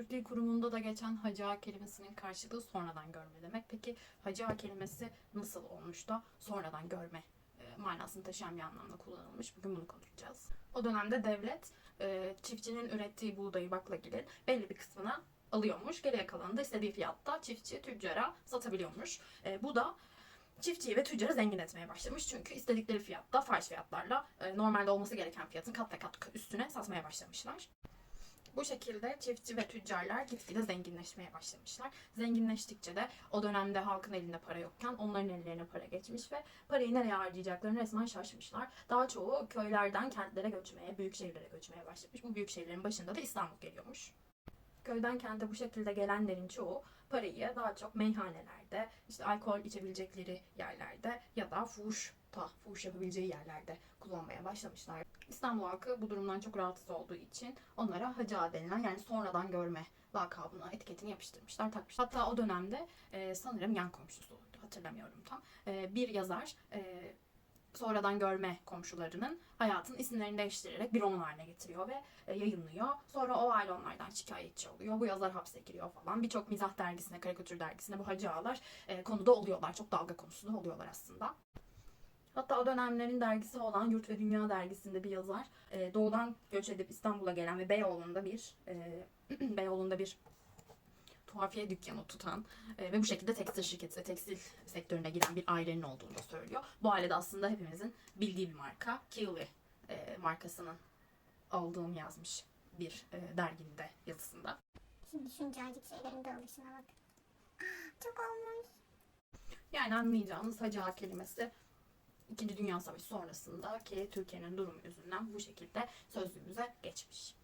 Türk Dil Kurumu'nda da geçen haca kelimesinin karşılığı sonradan görme demek. Peki haca kelimesi nasıl olmuş da sonradan görme e, manasını taşıyan bir anlamda kullanılmış? Bugün bunu konuşacağız. O dönemde devlet e, çiftçinin ürettiği buğdayı baklagilin belli bir kısmına alıyormuş. Geriye kalanını da istediği fiyatta çiftçi tüccara satabiliyormuş. E, bu da çiftçiyi ve tüccarı zengin etmeye başlamış. Çünkü istedikleri fiyatta, fahiş fiyatlarla normalde olması gereken fiyatın kat ve kat üstüne satmaya başlamışlar. Bu şekilde çiftçi ve tüccarlar gitgide zenginleşmeye başlamışlar. Zenginleştikçe de o dönemde halkın elinde para yokken onların ellerine para geçmiş ve parayı nereye harcayacaklarını resmen şaşmışlar. Daha çoğu köylerden kentlere göçmeye, büyük şehirlere göçmeye başlamış. Bu büyük şehirlerin başında da İstanbul geliyormuş. Köyden kente bu şekilde gelenlerin çoğu parayı daha çok meyhanelerde, işte alkol içebilecekleri yerlerde ya da fuhuş ta fuhuş yapabileceği yerlerde kullanmaya başlamışlar. İstanbul halkı bu durumdan çok rahatsız olduğu için onlara hacı denilen yani sonradan görme lakabına etiketini yapıştırmışlar, takmışlar. Hatta o dönemde e, sanırım yan komşusu hatırlamıyorum tam. E, bir yazar e, sonradan görme komşularının hayatın isimlerini değiştirerek bir roman haline getiriyor ve e, yayınlıyor. Sonra o aile onlardan şikayetçi oluyor. Bu yazar hapse giriyor falan. Birçok mizah dergisine, karikatür dergisine bu hacı ağalar e, konuda oluyorlar. Çok dalga konusu da oluyorlar aslında. Hatta o dönemlerin dergisi olan Yurt ve Dünya dergisinde bir yazar e, doğudan göç edip İstanbul'a gelen ve Beyoğlu'nda bir Beyoğlu'nda bir tuhafiye dükkanı tutan e, ve bu şekilde tekstil şirketi, tekstil sektörüne giren bir ailenin olduğunu da söylüyor. Bu ailede aslında hepimizin bildiği bir marka. Kiwi e, markasının aldığını yazmış bir e, derginde yazısında. Şimdi şuncacık şeylerin dağılışına bak. Ah, çok olmuş. Yani anlayacağınız haca kelimesi İkinci Dünya Savaşı sonrasında ki Türkiye'nin durumu yüzünden bu şekilde sözlüğümüze geçmiş.